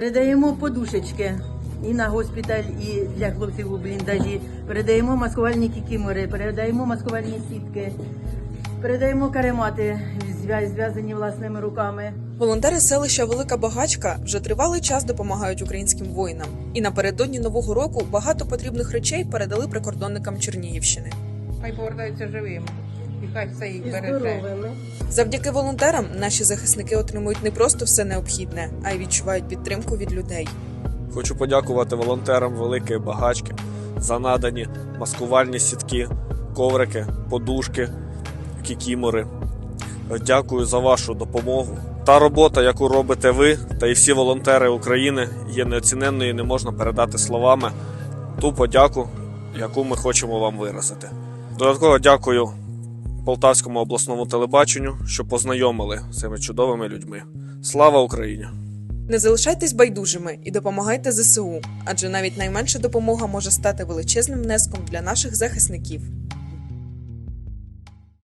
Передаємо подушечки і на госпіталь, і для хлопців у бліндажі. Передаємо маскувальні кікімори, передаємо маскувальні сітки, передаємо каремати, зв'язані власними руками. Волонтери селища Велика Багачка вже тривалий час допомагають українським воїнам. І напередодні нового року багато потрібних речей передали прикордонникам Чернігівщини. Хай повертаються живими. І хай все їх І береже. здоровими. Завдяки волонтерам наші захисники отримують не просто все необхідне, а й відчувають підтримку від людей. Хочу подякувати волонтерам Великої Багачки за надані маскувальні сітки, коврики, подушки, кікімори. Дякую за вашу допомогу. Та робота, яку робите ви та і всі волонтери України, є неоціненною і не можна передати словами ту подяку, яку ми хочемо вам виразити. Додатково дякую Полтавському обласному телебаченню, що познайомили з цими чудовими людьми. Слава Україні! Не залишайтесь байдужими і допомагайте ЗСУ, адже навіть найменша допомога може стати величезним внеском для наших захисників.